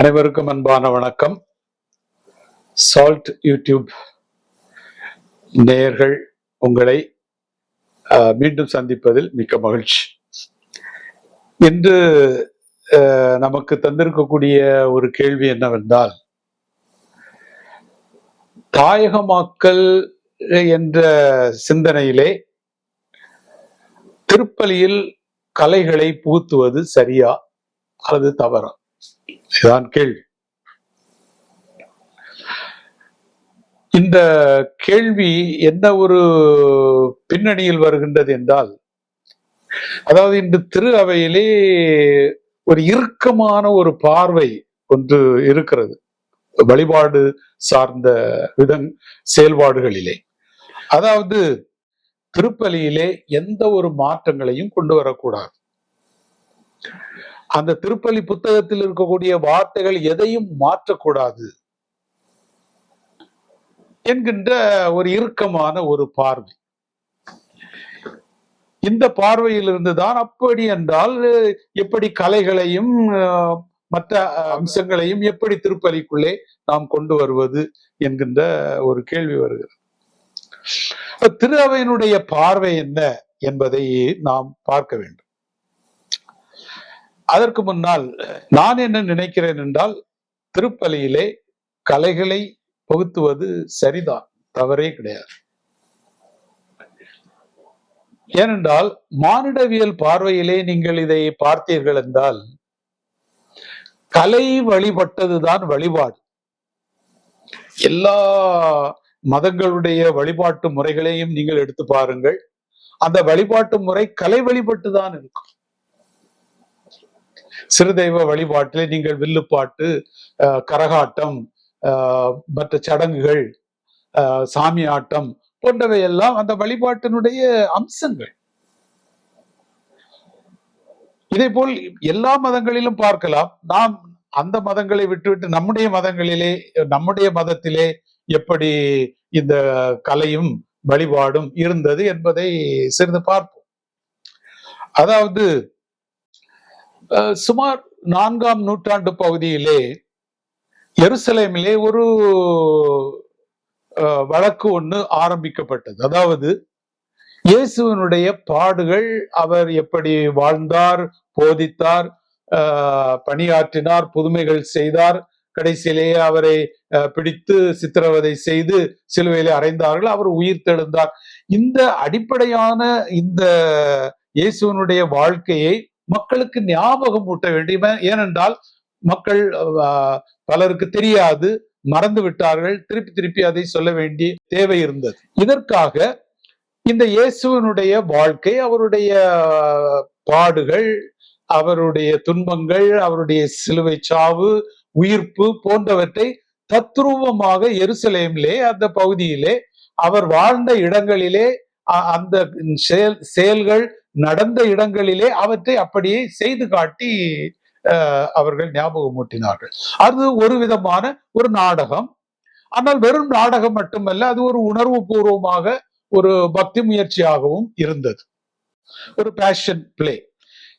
அனைவருக்கும் அன்பான வணக்கம். சால்ட் யூடியூப் நேயர்கள் உங்களை மீண்டும் சந்திப்பதில் மிக்க மகிழ்ச்சி. இன்று நமக்கு தந்திருக்கக்கூடிய ஒரு கேள்வி என்னவென்றால் தாயகமாக்கல் என்ற சிந்தனையிலே திருப்பலியில் கலைகளை புகுத்துவது சரியா அல்லது தவறா? இதுதான் கேள்வி இந்த கேள்வி என்ன ஒரு பின்னணியில் வருகின்றது என்றால் அதாவது இன்று திரு அவையிலே ஒரு இறுக்கமான ஒரு பார்வை ஒன்று இருக்கிறது. வழிபாடு சார்ந்த விதம் செயல்பாடுகளிலே. அதாவது திருப்பலியிலே எந்த ஒரு மாற்றங்களையும் கொண்டு வரக்கூடாது. அந்த திருப்பலி புத்தகத்தில் இருக்கக்கூடிய வார்த்தைகள் எதையும் மாற்றக்கூடாது என்கின்ற ஒரு இறுக்கமான ஒரு பார்வை. இந்த பார்வையிலிருந்து தான் அப்படி என்றால் எப்படி கலைகளையும் மற்ற அம்சங்களையும் எப்படி திருப்பலிக்குள்ளே நாம் கொண்டு வருவது என்கின்ற ஒரு கேள்வி வருகிறது. திருவையினுடைய திரு அவையினுடைய பார்வை என்ன என்பதை நாம் பார்க்க வேண்டும். அதற்கு முன்னால் நான் என்ன நினைக்கிறேன் என்றால் திருப்பலியிலே கலைகளை புகுத்துவது சரிதான் தவறே கிடையாது. ஏனென்றால் மானிடவியல் பார்வையிலே நீங்கள் இதை பார்த்தீர்கள் என்றால் கலை வழிபட்டதுதான் வழிபாடு. எல்லா மதங்களுடைய வழிபாட்டு முறைகளையும் நீங்கள் எடுத்து பாருங்கள். அந்த வழிபாட்டு முறை கலை வழிபட்டு தான் இருக்கும். சிறுதெய்வ வழிபாட்டிலே நீங்கள் வில்லுப்பாட்டு அஹ், கரகாட்டம் மற்ற சடங்குகள் சாமி ஆட்டம் போன்றவை எல்லாம் அந்த வழிபாட்டினுடைய அம்சங்கள். இதே போல் எல்லா மதங்களிலும் பார்க்கலாம். நாம் அந்த மதங்களை விட்டுவிட்டு நம்முடைய மதங்களிலே நம்முடைய மதத்திலே எப்படி இந்த கலையும் வழிபாடும் இருந்தது என்பதை சிறிது பார்ப்போம். அதாவது சுமார் நான்காம் நூற்றாண்டு பகுதியிலே எருசலேமிலே ஒரு வழக்கு ஒன்று ஆரம்பிக்கப்பட்டது. அதாவது இயேசுவனுடைய பாடுகள் அவர் எப்படி வாழ்ந்தார் போதித்தார் பணியாற்றினார் புதுமைகள் செய்தார் கடைசியிலேயே அவரை பிடித்து சித்திரவதை செய்து சிலுவையிலே அறைந்தார்கள் அவர் உயிர் தெழுந்தார். இந்த அடிப்படையான இந்த இயேசுவனுடைய வாழ்க்கையை மக்களுக்கு ஞாபகம் ஊட்ட வேண்டும் ஏனென்றால் மக்கள் பலருக்கு தெரியாது. மறந்து விட்டார்கள். திருப்பி திருப்பி அதை சொல்ல வேண்டிய தேவை இருந்தது. இதற்காக இந்த இயேசுவனுடைய வாழ்க்கை அவருடைய பாடுகள் அவருடைய துன்பங்கள் அவருடைய சிலுவை சாவு உயிர்ப்பு போன்றவற்றை தத்ரூபமாக எருசலேமிலே அந்த பகுதியிலே அவர் வாழ்ந்த இடங்களிலே அந்த செயல் செயல்கள் நடந்த இடங்களிலே அவற்றை அப்படியே செய்து காட்டி அஹ், அவர்கள் ஞாபகமூட்டினார்கள். அது ஒரு விதமான ஒரு நாடகம். ஆனால் வெறும் நாடகம் மட்டுமல்ல அது ஒரு உணர்வு பூர்வமாக ஒரு பக்தி முயற்சியாகவும் இருந்தது. ஒரு பேஷன் பிளே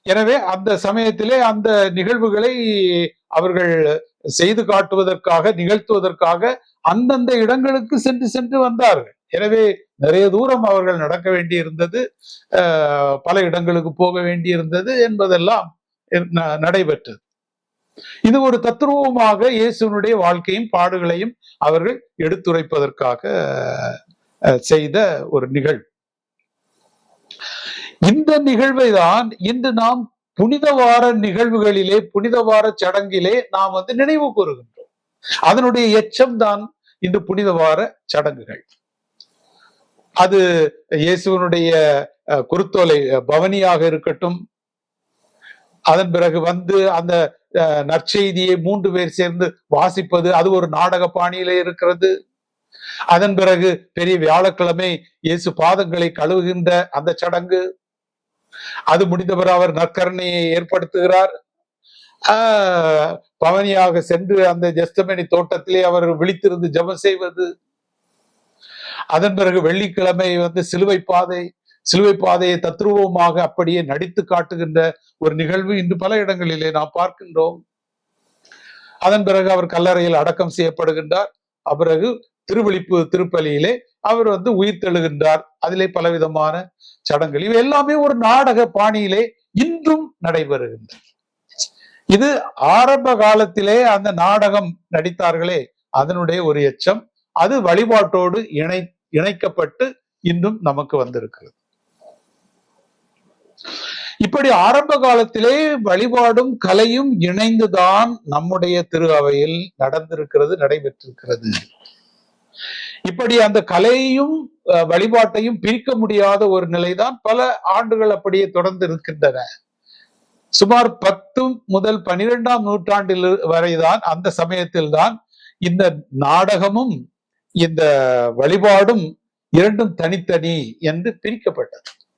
எனவே அந்த சமயத்திலே அந்த நிகழ்வுகளை அவர்கள் செய்து காட்டுவதற்காக நிகழ்த்துவதற்காக அந்தந்த இடங்களுக்கு சென்று சென்று வந்தார்கள். எனவே நிறைய தூரம் அவர்கள் நடக்க வேண்டி இருந்தது பல இடங்களுக்கு போக வேண்டி இருந்தது என்பதெல்லாம் நடைபெற்றது. இது ஒரு தத்துருவமாக இயேசுனுடைய வாழ்க்கையும் பாடுகளையும் அவர்கள் எடுத்துரைப்பதற்காக செய்த ஒரு நிகழ்வு. இந்த நிகழ்வை தான் இன்று நாம் புனித வார நிகழ்வுகளிலே புனித வார சடங்கிலே நாம் வந்து நினைவு கூறுகின்றோம். அதனுடைய எச்சம் தான் இந்த புனித வார சடங்குகள். அது இயேசுவனுடைய குருத்தோலை பவனியாக இருக்கட்டும். அதன் பிறகு வந்து அந்த அஹ், நற்செய்தியை மூன்று பேர் சேர்ந்து வாசிப்பது அது ஒரு நாடக பாணியில இருக்கிறது. அதன் பிறகு பெரிய வியாழக்கிழமை இயேசு பாதங்களை கழுவுகின்ற அந்த சடங்கு. அது முடிந்தவர் அவர் நற்கரணையை ஏற்படுத்துகிறார். ஆஹ் பவனியாக சென்று அந்த ஜெஸ்தமேனி தோட்டத்திலே அவர் விழித்திருந்து ஜபம் செய்வது. அதன் பிறகு வெள்ளிக்கிழமை வந்து சிலுவை பாதை சிலுவை பாதையை தத்ரூபமாக அப்படியே நடித்து காட்டுகின்ற ஒரு நிகழ்வு இன்று பல இடங்களிலே நாம் பார்க்கின்றோம். அதன் பிறகு அவர் கல்லறையில் அடக்கம் செய்யப்படுகின்றார். பிறகு திருவிழிப்பு திருப்பலியிலே அவர் வந்து உயிர் தெழுகின்றார். அதிலே பலவிதமான சடங்குகள். இவை எல்லாமே ஒரு நாடக பாணியிலே இன்றும் நடைபெறுகின்றன. இது ஆரம்ப காலத்திலே அந்த நாடகம் நடித்தார்களே அதனுடைய ஒரு எச்சம். அது வழிபாட்டோடு இணை இணைக்கப்பட்டு இன்றும் நமக்கு வந்திருக்கிறது. இப்படி ஆரம்ப காலத்திலே வழிபாடும் கலையும் இணைந்துதான் நம்முடைய திரு அவையில் நடந்திருக்கிறது நடைபெற்றிருக்கிறது. இப்படி அந்த கலையையும் அஹ், வழிபாட்டையும் பிரிக்க முடியாத ஒரு நிலைதான் பல ஆண்டுகள் அப்படியே தொடர்ந்து இருக்கின்றன. சுமார் பத்து முதல் பனிரெண்டாம் நூற்றாண்டில் வரைதான் அந்த சமயத்தில் தான் இந்த நாடகமும் இந்த வழிபாடும் இரண்டும் தனித்தனி என்று பிரிக்கப்பட்டது.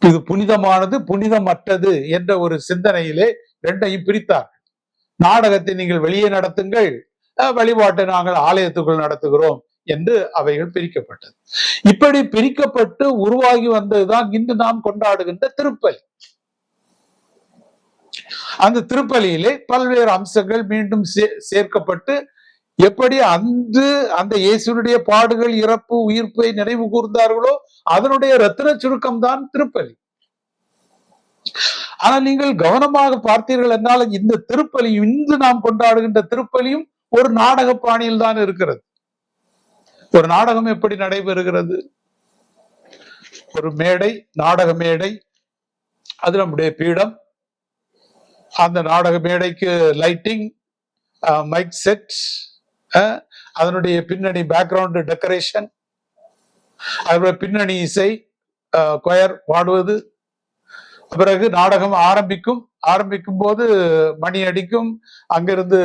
இது புனிதமானது புனிதமற்றது என்ற ஒரு சிந்தனையிலே ரெண்டையும் பிரித்தார்கள். நாடகத்தை நீங்கள் வெளியே நடத்துங்கள் வழிபாட்டை நாங்கள் ஆலயத்துக்குள் நடத்துகிறோம் என்று அவைகள் பிரிக்கப்பட்டது. இப்படி பிரிக்கப்பட்டு உருவாகி வந்ததுதான் இன்று நாம் கொண்டாடுகின்ற திருப்பலி. அந்த திருப்பலியிலே பல்வேறு அம்சங்கள் மீண்டும் சே- சேர்க்கப்பட்டு எப்படி அன்று அந்த இயேசுனுடைய பாடுகள் இறப்பு உயிர்ப்பை நினைவு கூர்ந்தார்களோ அதனுடைய ரத்தின சுருக்கம் தான் திருப்பலி. ஆனால் நீங்கள் கவனமாக பார்த்தீர்கள் என்றால் இந்த திருப்பலியும் இன்று நாம் கொண்டாடுகின்ற திருப்பலியும் ஒரு நாடக பாணியில் தான் இருக்கிறது. ஒரு நாடகம் எப்படி நடைபெறுகிறது? ஒரு மேடை நாடக மேடை அது நம்முடைய பீடம். அந்த நாடக மேடைக்கு லைட்டிங் மைக் செட் அதனுடைய பின்னணி பேக்ரவுண்டு டெக்கரேஷன் அதனுடைய பின்னணி இசை கொயர் பாடுவது பிறகு நாடகம் ஆரம்பிக்கும் ஆரம்பிக்கும் போது மணி அடிக்கும் அங்கிருந்து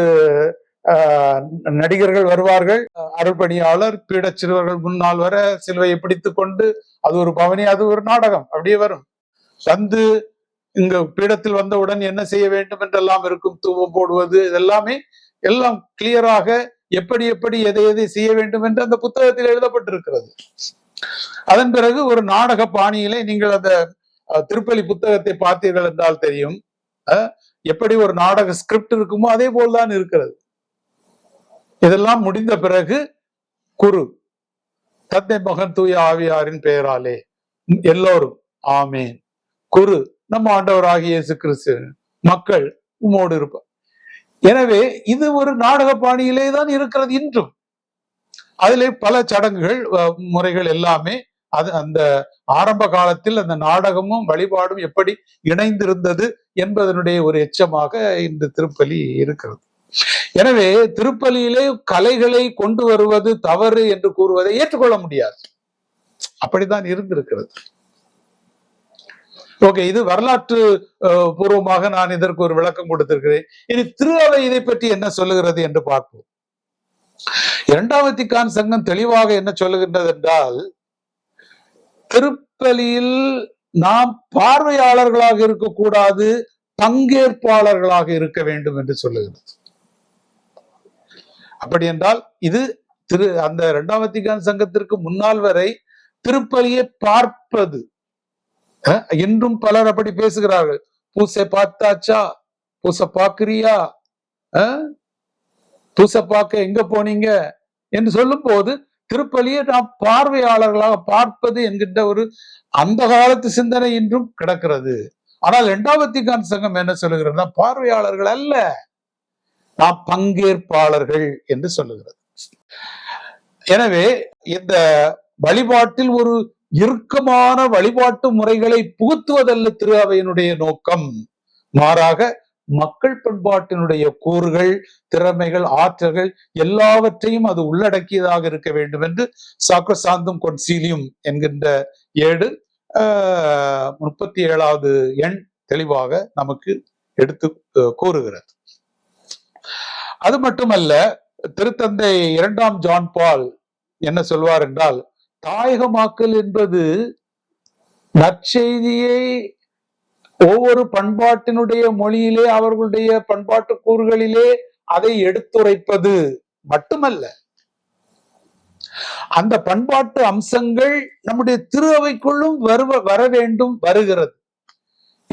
நடிகர்கள் வருவார்கள் அருள்பணியாளர் பீட சிறுவர்கள் முன்னால் வர சிலுவையை பிடித்துக் கொண்டு அது ஒரு பவனி அது ஒரு நாடகம் அப்படியே வரும். வந்து இங்க பீடத்தில் வந்தவுடன் என்ன செய்ய வேண்டும் என்றெல்லாம் இருக்கும் தூவம் போடுவது இதெல்லாமே எல்லாம் கிளியராக எப்படி எப்படி எதை எதை செய்ய வேண்டும் என்று அந்த புத்தகத்தில் எழுதப்பட்டிருக்கிறது. அதன் பிறகு ஒரு நாடக பாணியிலே நீங்கள் அந்த திருப்பலி புத்தகத்தை பார்த்தீர்கள் என்றால் தெரியும். அஹ், எப்படி ஒரு நாடக ஸ்கிரிப்ட் இருக்குமோ அதே போல்தான் இருக்கிறது. இதெல்லாம் முடிந்த பிறகு குரு தந்தை மகன் தூய ஆவியாரின் பெயராலே எல்லோரும் ஆமேன். குரு நம்ம ஆண்டவராகிய இயேசு கிறிஸ்து மக்கள் உம்மோடு இருப்பார் எனவே இது ஒரு நாடக பாணியிலே தான் இருக்கிறது இன்றும். அதிலே பல சடங்குகள் முறைகள் எல்லாமே அது அந்த ஆரம்ப காலத்தில் அந்த நாடகமும் வழிபாடும் எப்படி இணைந்திருந்தது என்பதனுடைய ஒரு எச்சமாக இந்த திருப்பலி இருக்கிறது. எனவே திருப்பலியிலே கலைகளை கொண்டு வருவது தவறு என்று கூறுவதை ஏற்றுக்கொள்ள முடியாது. அப்படித்தான் இருந்திருக்கிறது. ஓகே இது வரலாற்று பூர்வமாக நான் இதற்கு ஒரு விளக்கம் கொடுத்திருக்கிறேன். இனி திருவலை இதை பற்றி என்ன சொல்லுகிறது என்று பார்ப்போம். இரண்டாம் வத்திக்கான் சங்கம் தெளிவாக என்ன சொல்லுகின்றது என்றால் திருப்பலியில் நாம் பார்வையாளர்களாக இருக்கக்கூடாது பங்கேற்பாளர்களாக இருக்க வேண்டும் என்று சொல்லுகிறது. அப்படி என்றால் இது திரு அந்த இரண்டாம் வத்திகான் சங்கத்திற்கு முன்னால் வரை திருப்பலியை பார்ப்பது என்றும் பலர் அப்படி பேசுகிறார்கள். பூசை பார்த்தாச்சா? பூசை பார்க்கிறியா? பூசை பார்க்க எங்க போனீங்க? என்று சொல்லும் போது திருப்பலியை நாம் பார்வையாளர்களாக பார்ப்பது என்கின்ற ஒரு அந்த காலத்து சிந்தனை இன்றும் கிடக்கிறது. ஆனால் இரண்டாம் வத்திக்கான் சங்கம் என்ன சொல்லுகிறதுனா பார்வையாளர்கள் அல்ல. நாம் பங்கேற்பாளர்கள் என்று சொல்லுகிறது. எனவே இந்த வழிபாட்டில் ஒரு இறுக்கமான வழிபாட்டு முறைகளை புகுத்துவதல்ல திரு அவையினுடைய நோக்கம். மாறாக மக்கள் பண்பாட்டினுடைய கூறுகள் திறமைகள் ஆற்றல்கள் எல்லாவற்றையும் அது உள்ளடக்கியதாக இருக்க வேண்டும் என்று சாக்கசாந்தும் கொன்சீலியும் என்கின்ற ஏடு முப்பத்தி ஏழாவது எண் தெளிவாக நமக்கு எடுத்து கூறுகிறது. அது மட்டுமல்ல திருத்தந்தை இரண்டாம் ஜான் பால் என்ன சொல்வார் என்றால் தாயகமாக்கல் என்பது நற்செய்தியை ஒவ்வொரு பண்பாட்டினுடைய மொழியிலே அவர்களுடைய பண்பாட்டு கூறுகளிலே அதை எடுத்துரைப்பது மட்டுமல்ல. அந்த பண்பாட்டு அம்சங்கள் நம்முடைய திரு அவைக்குள்ளும் வருவ வர வேண்டும் வருகிறது.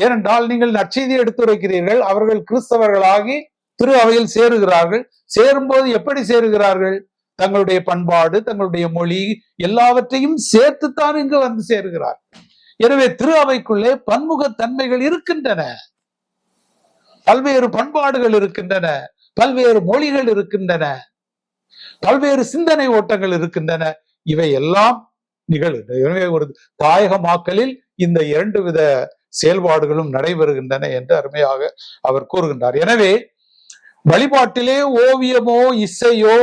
ஏனென்றால் நீங்கள் நற்செய்தி எடுத்துரைக்கிறீர்கள் அவர்கள் கிறிஸ்தவர்களாகி திரு அவையில் சேருகிறார்கள். சேரும்போது எப்படி சேருகிறார்கள்? தங்களுடைய பண்பாடு தங்களுடைய மொழி எல்லாவற்றையும் சேர்த்துத்தான் இங்கு வந்து சேருகிறார். எனவே திரு அவைக்குள்ளே பன்முகத்தன்மைகள் இருக்கின்றன. பல்வேறு பண்பாடுகள் இருக்கின்றன. பல்வேறு மொழிகள் இருக்கின்றன. பல்வேறு சிந்தனை ஓட்டங்கள் இருக்கின்றன. இவை எல்லாம் நிகழ்கின்றன எனவே ஒரு தாயகமாக்கலில் இந்த இரண்டு வித செயல்பாடுகளும் நடைபெறுகின்றன என்று அருமையாக அவர் கூறுகின்றார். எனவே வழிபாட்டிலே ஓவியமோ இசையோ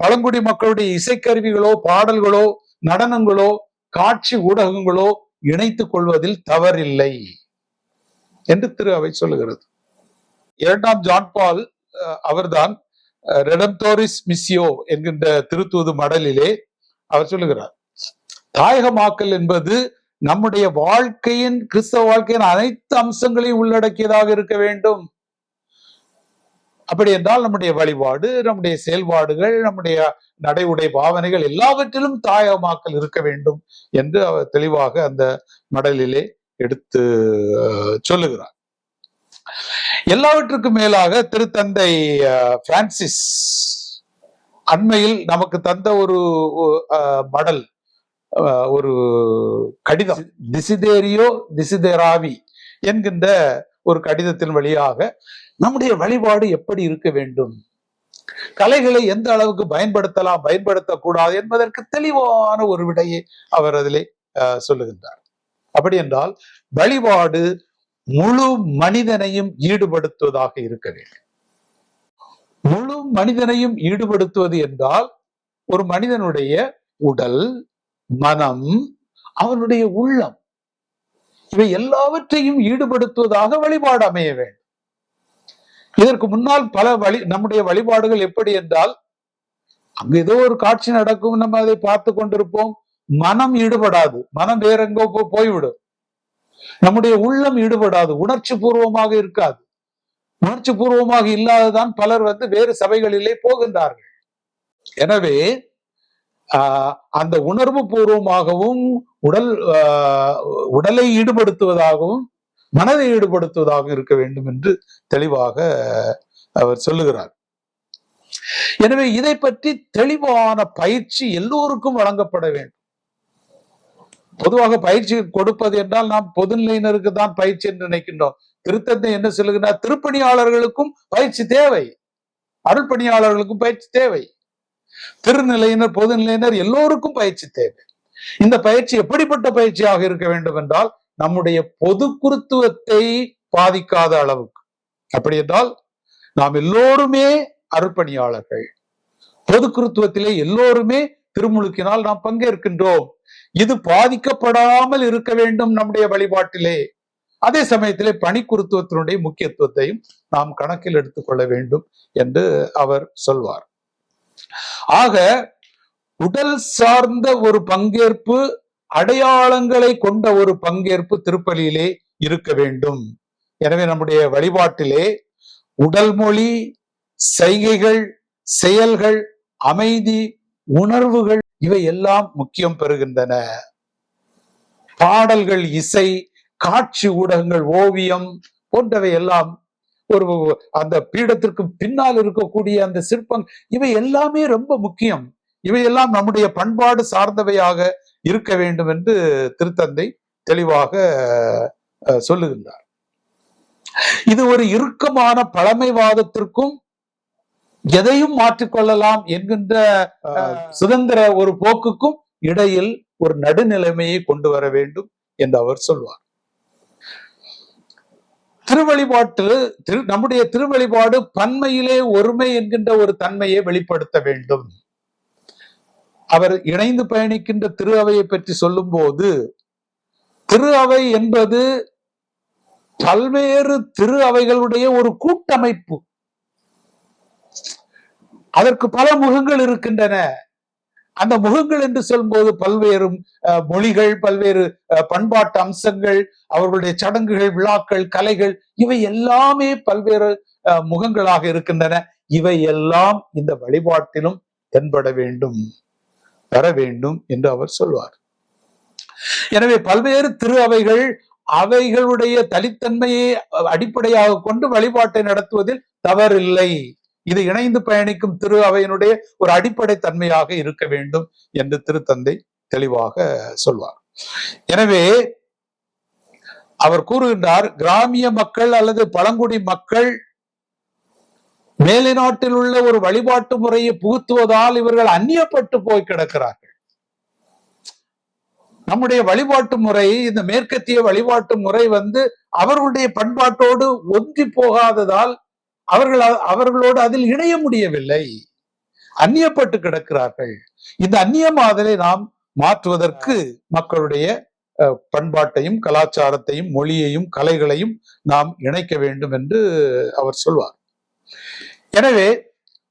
பழங்குடி மக்களுடைய இசைக்கருவிகளோ பாடல்களோ நடனங்களோ காட்சி ஊடகங்களோ இணைத்துக் கொள்வதில் தவறில்லை என்று திரு அவை சொல்லுகிறது. இரண்டாம் ஜான் பால் அவர்தான் ரெடம்தோரிஸ் மிஸ்ஸியோ என்கின்ற திருத்தூது மடலிலே அவர் சொல்லுகிறார். தாயகமாக்கல் என்பது நம்முடைய வாழ்க்கையின் கிறிஸ்தவ வாழ்க்கையின் அனைத்து அம்சங்களையும் உள்ளடக்கியதாக இருக்க வேண்டும். அப்படி என்றால் நம்முடைய வழிபாடு நம்முடைய செயல்பாடுகள் நம்முடைய நடை உடை பாவனைகள் எல்லாவற்றிலும் தாயகமாக்கல் இருக்க வேண்டும் என்று அவர் தெளிவாக அந்த மடலிலே எடுத்து சொல்லுகிறார். எல்லாவற்றுக்கும் மேலாக திருத்தந்தை பிரான்சிஸ் அண்மையில் நமக்கு தந்த ஒரு மடல் அஹ், ஒரு கடிதம். திசிதேரியோ திசிதேராவி என்கின்ற ஒரு கடிதத்தின் வழியாக நம்முடைய வழிபாடு எப்படி இருக்க வேண்டும்? கலைகளை எந்த அளவுக்கு பயன்படுத்தலாம் பயன்படுத்தக்கூடாது என்பதற்கு தெளிவான ஒரு விடையை அவர் அதிலே அஹ், சொல்லுகின்றார். அப்படி என்றால் வழிபாடு முழு மனிதனையும் ஈடுபடுத்துவதாக இருக்க வேண்டும். முழு மனிதனையும் ஈடுபடுத்துவது என்றால் ஒரு மனிதனுடைய உடல் மனம் அவனுடைய உள்ளம் இவை எல்லாவற்றையும் ஈடுபடுத்துவதாக வழிபாடு அமைய வேண்டும். இதற்கு முன்னால் பல வழி நம்முடைய வழிபாடுகள் எப்படி என்றால் அங்கு ஏதோ ஒரு காட்சி நடக்கும் நம்ம அதை பார்த்து கொண்டிருப்போம். மனம் ஈடுபடாது. மனம் வேறெங்கோ போ- போய்விடும். நம்முடைய உள்ளம் ஈடுபடாது. உணர்ச்சி பூர்வமாக இருக்காது. உணர்ச்சி பூர்வமாக இல்லாததான் பலர் வந்து வேறு சபைகளிலே போகின்றார்கள். எனவே ஆஹ், அந்த உணர்வு பூர்வமாகவும் உடல் ஆஹ், உடலை ஈடுபடுத்துவதாகவும் மனதை ஈடுபடுத்துவதாக இருக்க வேண்டும் என்று தெளிவாக அவர் சொல்லுகிறார். எனவே இதை பற்றி தெளிவான பயிற்சி எல்லோருக்கும் வழங்கப்பட வேண்டும். பொதுவாக பயிற்சி கொடுப்பது என்றால் நாம் பொதுநிலையினருக்கு தான் பயிற்சி என்று நினைக்கின்றோம். திருத்தந்தை என்ன சொல்லுகிறார்? திருப்பணியாளர்களுக்கும் பயிற்சி தேவை. அருள் பணியாளர்களுக்கும் பயிற்சி தேவை. திருநிலையினர் பொதுநிலையினர் எல்லோருக்கும் பயிற்சி தேவை. இந்த பயிற்சி எப்படிப்பட்ட பயிற்சியாக இருக்க வேண்டும் என்றால் நம்முடைய பொது குருத்துவத்தை பாதிக்காத அளவுக்கு. அப்படி என்றால் நாம் எல்லோருமே அர்ப்பணியாளர்கள். பொது குருத்துவத்திலே எல்லோருமே திருமுழுக்கினால் நாம் பங்கேற்கின்றோம். இது பாதிக்கப்படாமல் இருக்க வேண்டும் நம்முடைய வழிபாட்டிலே. அதே சமயத்திலே பணி குருத்துவத்தினுடைய முக்கியத்துவத்தையும் நாம் கணக்கில் எடுத்துக்கொள்ள வேண்டும் என்று அவர் சொல்வார். ஆக உடல் சார்ந்த ஒரு பங்கேற்பு அடையாளங்களை கொண்ட ஒரு பங்கேற்பு திருப்பலியிலே இருக்க வேண்டும். எனவே நம்முடைய வழிபாட்டிலே உடல் மொழி செய்கைகள் செயல்கள் அமைதி உணர்வுகள் இவை எல்லாம் முக்கியம் பெறுகின்றன. பாடல்கள் இசை காட்சி ஊடகங்கள் ஓவியம் போன்றவை எல்லாம் ஒரு அந்த பீடத்திற்கு பின்னால் இருக்கக்கூடிய அந்த சிற்பம் இவை எல்லாமே ரொம்ப முக்கியம். இவையெல்லாம் நம்முடைய பண்பாடு சார்ந்தவையாக இருக்க வேண்டும் என்று திருத்தந்தை தெளிவாக சொல்லுகின்றார். இது ஒரு இறுக்கமான பழமைவாதத்திற்கும் எதையும் மாற்றிக்கொள்ளலாம் என்கின்ற சுதந்திர ஒரு போக்குக்கும் இடையில் ஒரு நடுநிலைமையை கொண்டு வர வேண்டும் என்று அவர் சொல்வார். திருவழிபாட்டு திரு நம்முடைய திருவழிபாடு பன்மையிலே ஒருமை என்கின்ற ஒரு தன்மையை வெளிப்படுத்த வேண்டும். அவர் இணைந்து பயணிக்கின்ற திரு அவையை பற்றி சொல்லும் போது திரு அவை என்பது பல்வேறு திரு அவைகளுடைய ஒரு கூட்டமைப்பு. அதற்கு பல முகங்கள் இருக்கின்றன. அந்த முகங்கள் என்று சொல்லும்போது பல்வேறு அஹ், மொழிகள் பல்வேறு பண்பாட்டு அம்சங்கள் அவர்களுடைய சடங்குகள் விழாக்கள் கலைகள் இவை எல்லாமே பல்வேறு முகங்களாக இருக்கின்றன. இவை எல்லாம் இந்த வழிபாட்டிலும் தென்பட வேண்டும். பெற வேண்டும் என்று அவர் சொல்வார். எனவே பல்வேறு திரு அவைகள் அவைகளுடைய தனித்தன்மையை அடிப்படையாக கொண்டு வழிபாட்டை நடத்துவதில் தவறில்லை. இது இணைந்து பயணிக்கும் திரு அவையினுடைய ஒரு அடிப்படை தன்மையாக இருக்க வேண்டும் என்று திருத்தந்தை தெளிவாக சொல்வார். எனவே அவர் கூறுகின்றார் கிராமிய மக்கள் அல்லது பழங்குடி மக்கள் மேலை நாட்டில் உள்ள ஒரு வழிபாட்டு முறையை புகுத்துவதால் இவர்கள் அந்நியப்பட்டு போய் கிடக்கிறார்கள். நம்முடைய வழிபாட்டு முறை இந்த மேற்கத்திய வழிபாட்டு முறை வந்து அவர்களுடைய பண்பாட்டோடு ஒன்றி போகாததால் அவர்கள் அவர்களோடு அதில் இணைய முடியவில்லை. அந்நியப்பட்டு கிடக்கிறார்கள். இந்த அந்நியமாதலை நாம் மாற்றுவதற்கு மக்களுடைய அஹ், பண்பாட்டையும் கலாச்சாரத்தையும் மொழியையும் கலைகளையும் நாம் இணைக்க வேண்டும் என்று அவர் சொல்வார். எனவே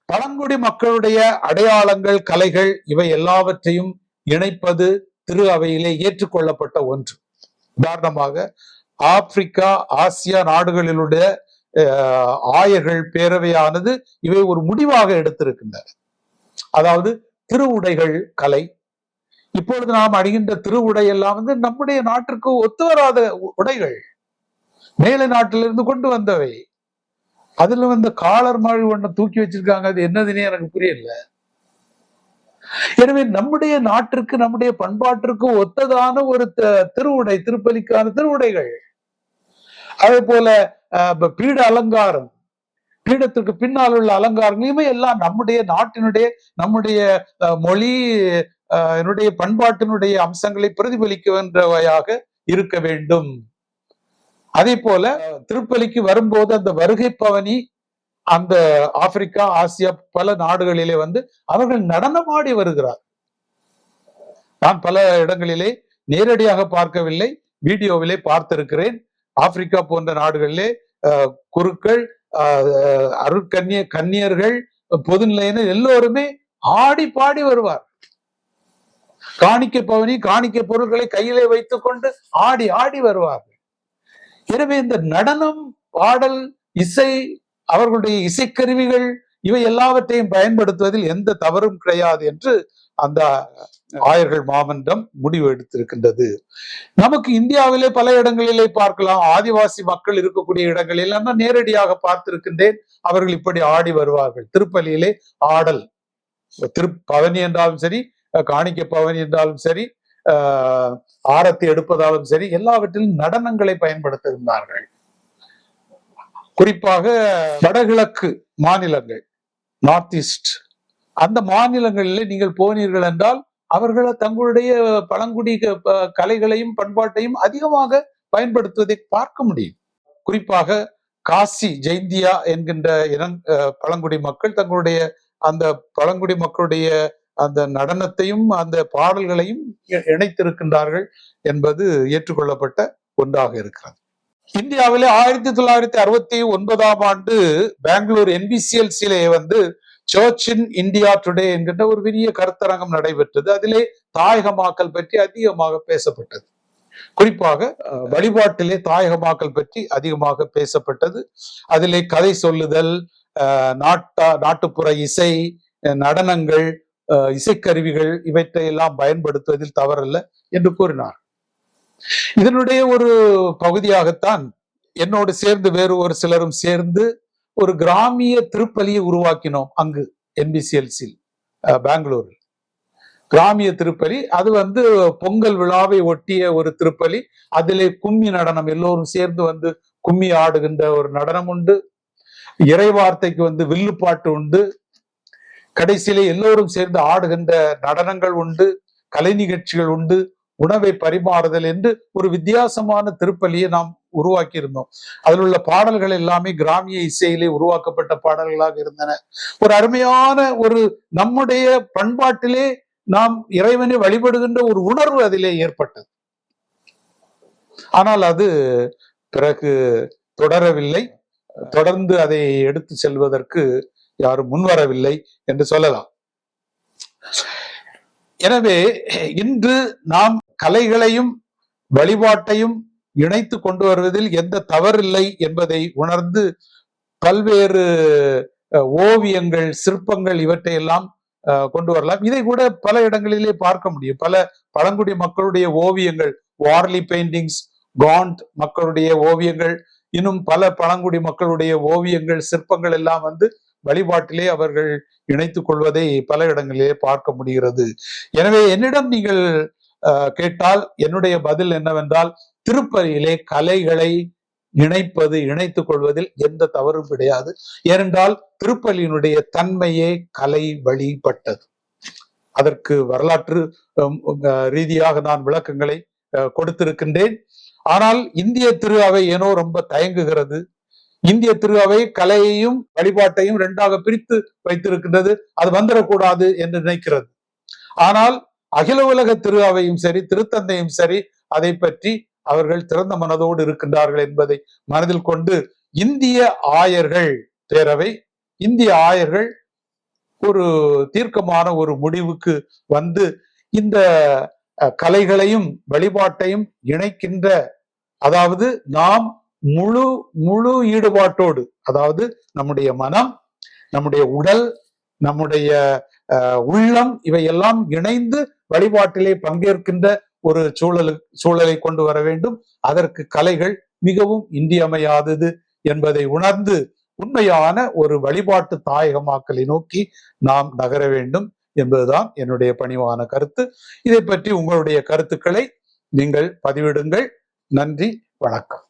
பழங்குடி மக்களுடைய அடையாளங்கள் கலைகள் இவை எல்லாவற்றையும் இணைப்பது திரு அவையிலே ஏற்றுக்கொள்ளப்பட்ட ஒன்று. உதாரணமாக ஆப்பிரிக்கா ஆசியா நாடுகளிலுடைய ஆயர்கள் பேரவையானது இவை ஒரு முடிவாக எடுத்திருக்கின்றன. அதாவது திருவுடைகள் கலை. இப்பொழுது நாம் அணிகின்ற திருவுடை எல்லாம் வந்து நம்முடைய நாட்டிற்கு ஒத்து வராத உடைகள். மேலை நாட்டிலிருந்து கொண்டு வந்தவை. அதுல வந்து காலர் மாழ் ஒண்ணு தூக்கி வச்சிருக்காங்க. அது என்னதுன்னே எனக்கு புரியல. எனவே நம்முடைய நாட்டிற்கு நம்முடைய பண்பாட்டிற்கு ஒத்ததான ஒரு திருவுடை திருப்பலிக்கான திருவுடைகள். அதே போல அஹ், பீட அலங்காரம். பீடத்திற்கு பின்னால் உள்ள அலங்காரங்கள் எல்லாம் நம்முடைய நாட்டினுடைய நம்முடைய அஹ், மொழி அஹ், என்னுடைய பண்பாட்டினுடைய அம்சங்களை பிரதிபலிக்கின்றவையாக இருக்க வேண்டும். அதே போல திருப்பலிக்கு வரும்போது அந்த வருகை பவனி அந்த ஆப்பிரிக்கா ஆசியா பல நாடுகளிலே வந்து அவர்கள் நடனமாடி வருகிறார். நான் பல இடங்களிலே நேரடியாக பார்க்கவில்லை வீடியோவிலே பார்த்திருக்கிறேன். ஆப்பிரிக்கா போன்ற நாடுகளிலே குருக்கள் அருட்கன்னிய கன்னியர்கள் பொதுநிலையினர் எல்லோருமே ஆடி பாடி வருவார். காணிக்க பவனி காணிக்க பொருட்களை கையிலே வைத்துக் கொண்டு ஆடி ஆடி வருவார்கள். எனவே இந்த நடனம் பாடல் இசை அவர்களுடைய இசைக்கருவிகள் இவை எல்லாவற்றையும் பயன்படுத்துவதில் எந்த தவறும் கிடையாது என்று அந்த ஆயர்கள் மாமன்றம் முடிவு எடுத்திருக்கின்றது. நமக்கு இந்தியாவிலே பல இடங்களிலே பார்க்கலாம். ஆதிவாசி மக்கள் இருக்கக்கூடிய இடங்களில் நான் நேரடியாக பார்த்திருக்கின்றேன். அவர்கள் இப்படி ஆடி வருவார்கள். திருப்பலியிலே ஆடல். திரு பவனி என்றாலும் சரி காணிக்க பவனி என்றாலும் சரி ஆரத்தி எடுப்பதாலும் சரி எல்லாவற்றிலும் நடனங்களை பயன்படுத்தியிருந்தார்கள். குறிப்பாக வடகிழக்கு மாநிலங்கள் நார்த் ஈஸ்ட் அந்த மாநிலங்களில் நீங்கள் போனீர்கள் என்றால் அவர்கள் தங்களுடைய பழங்குடி கலைகளையும் பண்பாட்டையும் அதிகமாக பயன்படுத்துவதை பார்க்க முடியும். குறிப்பாக காசி ஜெயந்தியா என்கின்ற இன அஹ், பழங்குடி மக்கள் தங்களுடைய அந்த பழங்குடி மக்களுடைய அந்த நடனத்தையும் அந்த பாடல்களையும் இணைத்திருக்கின்றார்கள் என்பது ஏற்றுக்கொள்ளப்பட்ட ஒன்றாக இருக்கிறது. இந்தியாவிலே ஆயிரத்தி தொள்ளாயிரத்தி அறுபத்தி ஒன்பதாம் ஆண்டு பெங்களூர் என்பிசிஎல்சியிலே வந்து சர்ச் இன் இந்தியா டுடே என்கின்ற ஒரு பெரிய கருத்தரங்கம் நடைபெற்றது. அதிலே தாயகமாக்கல் பற்றி அதிகமாக பேசப்பட்டது. குறிப்பாக வழிபாட்டிலே தாயகமாக்கல் பற்றி அதிகமாக பேசப்பட்டது. அதிலே கதை சொல்லுதல் அஹ், நாட்டா நாட்டுப்புற இசை நடனங்கள் இசைக்கருவிகள் இவற்றையெல்லாம் பயன்படுத்துவதில் தவறல்ல என்று கூறினார். இதனுடைய ஒரு பகுதியாகத்தான் என்னோடு சேர்ந்து வேறு ஒரு சிலரும் சேர்ந்து ஒரு கிராமிய திருப்பலியை உருவாக்கினோம் அங்கு என்பிசிஎல்சி பெங்களூரில். கிராமிய திருப்பலி அது வந்து பொங்கல் விழாவை ஒட்டிய ஒரு திருப்பலி. அதிலே கும்மி நடனம் எல்லோரும் சேர்ந்து வந்து கும்மி ஆடுகின்ற ஒரு நடனம் உண்டு. இறைவார்த்தைக்கு வந்து வில்லுப்பாட்டு உண்டு. கடைசியிலே எல்லோரும் சேர்ந்து ஆடுகின்ற நடனங்கள் உண்டு கலை நிகழ்ச்சிகள் உண்டு உணவை பரிமாறுதல் என்று ஒரு வித்தியாசமான திருப்பலியை நாம் உருவாக்கி இருந்தோம் அதில் உள்ள பாடல்கள் எல்லாமே கிராமிய இசையிலே உருவாக்கப்பட்ட பாடல்களாக இருந்தன. ஒரு அருமையான ஒரு நம்முடைய பண்பாட்டிலே நாம் இறைவனை வழிபடுகின்ற ஒரு உணர்வு அதிலே ஏற்பட்டது. ஆனால் அது பிறகு தொடரவில்லை. தொடர்ந்து அதை எடுத்து செல்வதற்கு யாரும் முன்வரவில்லை என்று சொல்லலாம். எனவே இன்று நாம் கலைகளையும் வழிபாட்டையும் இணைத்து கொண்டு வருவதில் எந்த தவறில்லை என்பதை உணர்ந்து பல்வேறு ஓவியங்கள் சிற்பங்கள் இவற்றை எல்லாம் அஹ், கொண்டு வரலாம். இதை கூட பல இடங்களிலே பார்க்க முடியும். பல பழங்குடி மக்களுடைய ஓவியங்கள் வார்லி பெயிண்டிங்ஸ் காண்ட் மக்களுடைய ஓவியங்கள் இன்னும் பல பழங்குடி மக்களுடைய ஓவியங்கள் சிற்பங்கள் எல்லாம் வந்து வழிபாட்டிலே அவர்கள் இணைத்துக் கொள்வதை பல இடங்களிலே பார்க்க முடிகிறது. எனவே என்னிடம் நீங்கள் அஹ், கேட்டால் என்னுடைய பதில் என்னவென்றால் திருப்பதியிலே கலைகளை இணைப்பது இணைத்துக் கொள்வதில் எந்த தவறும் கிடையாது. ஏனென்றால் திருப்பலியினுடைய தன்மையே கலை வழிபட்டது. அதற்கு வரலாற்று ரீதியாக நான் விளக்கங்களை அஹ், கொடுத்திருக்கின்றேன். ஆனால் இந்திய திரு அவை ஏனோ ரொம்ப தயங்குகிறது. இந்திய திருவை கலையையும் வழிபாட்டையும் இரண்டாக பிரித்து வைத்திருக்கின்றது. அது வந்துடக்கூடாது என்று நினைக்கிறது. ஆனால் அகில உலக திருவையும் சரி திருத்தந்தையும் சரி அதை பற்றி அவர்கள் திறந்த மனதோடு இருக்கின்றார்கள் என்பதை மனதில் கொண்டு இந்திய ஆயர்கள் பேரவை இந்திய ஆயர்கள் ஒரு தீர்க்கமான ஒரு முடிவுக்கு வந்து இந்த கலைகளையும் வழிபாட்டையும் இணைக்கின்ற அதாவது நாம் முழு முழு ஈடுபாட்டோடு அதாவது நம்முடைய மனம் நம்முடைய உடல் நம்முடைய அஹ், உள்ளம் இவையெல்லாம் இணைந்து வழிபாட்டிலே பங்கேற்கின்ற ஒரு சூழலு சூழலை கொண்டு வர வேண்டும். அதற்கு கலைகள் மிகவும் இன்றியமையாதது என்பதை உணர்ந்து உண்மையான ஒரு வழிபாட்டு தாயகமாக்கலை நோக்கி நாம் நகர வேண்டும் என்பதுதான் என்னுடைய பணிவான கருத்து. இதை பற்றி உங்களுடைய கருத்துக்களை நீங்கள் பதிவிடுங்கள். நன்றி வணக்கம்.